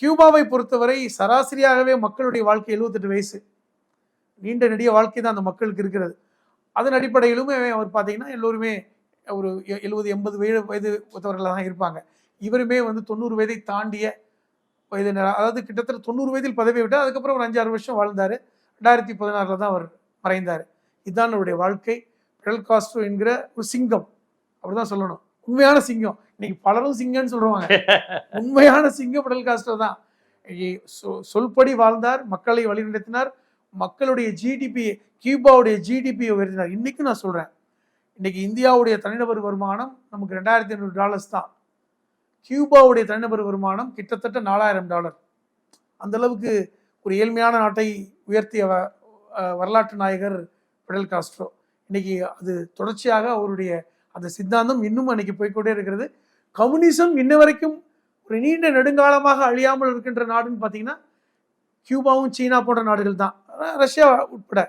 கியூபாவை பொறுத்தவரை சராசரியாகவே மக்களுடைய வாழ்க்கை 78 வயசு. நீண்ட நெடிய வாழ்க்கை தான் அந்த மக்களுக்கு இருக்கிறது. அதன் அடிப்படையிலுமே அவர் பார்த்தீங்கன்னா எல்லோருமே ஒரு எ- எழுபது எண்பது வயது வயது ஒருத்தவர்களாக தான் இருப்பாங்க. இவருமே வந்து தொண்ணூறு வயதை தாண்டிய வயதினர் அதாவது கிட்டத்தட்ட தொண்ணூறு வயதில் பதவி விட்டார் அதுக்கப்புறம் ஒரு அஞ்சாறு வருஷம் வாழ்ந்தார். ரெண்டாயிரத்தி பதினாறில் தான் அவர் மறைந்தார். இதுதான் அவருடைய வாழ்க்கை. பிடல் காஸ்ட்ரோ என்கிற ஒரு சிங்கம். அப்படிதான் சொல்லணும். உண்மையான சிங்கம். இன்னைக்கு பலரும் சிங்கம்னு சொல்லுவாங்க உண்மையான சிங்கம் பிடல் காஸ்ட்ரோ தான் சொல்படி வாழ்ந்தார் மக்களை வழிநடத்தினார் மக்களுடைய ஜிடிபி கியூபாவுடைய ஜிடிபியை உயர்த்தினார். இன்னைக்கும் நான் சொல்றேன். இன்னைக்கு இந்தியாவுடைய தனிநபர் வருமானம் நமக்கு ரெண்டாயிரத்தி ஐநூறு டாலர்ஸ் தான். கியூபாவுடைய தனிநபர் வருமானம் கிட்டத்தட்ட நாலாயிரம் டாலர் அந்த அளவுக்கு ஒரு ஏழ்மையான நாட்டை உயர்த்திய வரலாற்று நாயகர் பிடல் காஸ்ட்ரோ இன்னைக்கு அது தொடர்ச்சியாக அவருடைய அந்த சித்தாந்தம் இன்னும் அன்னைக்கு போய்கொண்டே இருக்கிறது. கம்யூனிசம் இன்ன வரைக்கும் ஒரு நீண்ட நெடுங்காலமாக அழியாமல் இருக்கின்ற நாடுன்னு பார்த்தீங்கன்னா கியூபாவும் சீனா போன்ற நாடுகள் தான். ரஷ்யா உட்பட